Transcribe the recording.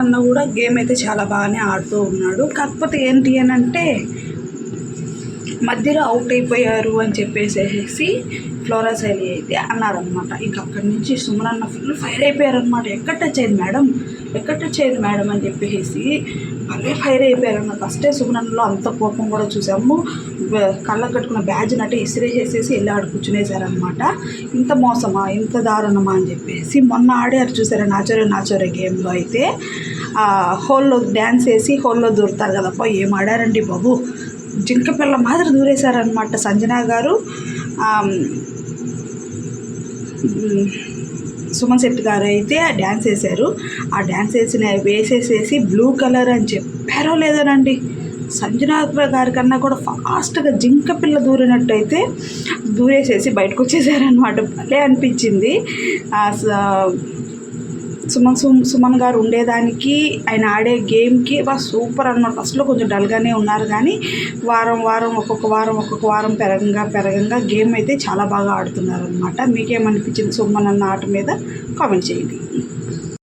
అన్న కూడా గేమ్ అయితే చాలా బాగానే ఆడుతూ ఉన్నాడు. కాకపోతే ఏంటి అని అంటే మధ్యలో అవుట్ అయిపోయారు అని చెప్పేసేసి ఫ్లోరా శైలి అయితే అన్నారనమాట ఇంకా అక్కడి నుంచి సుమన్ అన్న ఫుల్ ఫైర్ అయిపోయారనమాట ఎక్కడ టచ్ అయింది మేడం? ఎక్కడ టచ్ అయింది మేడం అని చెప్పేసి భలే ఫైర్ అయిపోయారన్నమాట ఫస్టే సుగుణంలో అంత కోపం కూడా చూసాము కళ్ళకు కట్టుకున్న బ్యాజ్ నట్టు ఇసిరేసేసి వెళ్ళి ఆడు కూర్చునేసారనమాట ఇంత మోసమా ఇంత దారుణమా అని చెప్పేసి మొన్న ఆడారు చూసారా నాచోరే నాచోరే గేమ్లో అయితే. హోల్లో డ్యాన్స్ వేసి హోల్లో దూరుతారు కదప్ప ఏం ఆడారండి బాబు? జింక పిల్ల మాదిరి దూరేశారనమాట సంజన గారు. సుమన్ శెట్టి గారు అయితే ఆ డ్యాన్స్ వేశారు. ఆ డ్యాన్స్ వేసిన వేసేసేసి బ్లూ కలర్ అని చెప్పారో లేదోనండి సంజన గారి కన్నా కూడా ఫాస్ట్గా జింక పిల్ల దూరినట్టయితే దూరేసేసి బయటకు వచ్చేసారనమాట భలే అనిపించింది. సుమన్ సుమ్ సుమన్ గారు ఉండేదానికి ఆయన ఆడే గేమ్కి బా సూపర్ అన్నమాట. ఫస్ట్లో కొంచెం డల్గానే ఉన్నారు కానీ వారం వారం ఒక్కొక్క వారం ఒక్కొక్క వారం పెరగంగా పెరగంగా గేమ్ అయితే చాలా బాగా ఆడుతున్నారు అనమాట మీకేమనిపించింది సుమన్ అన్న ఆట మీద? కామెంట్ చేయండి.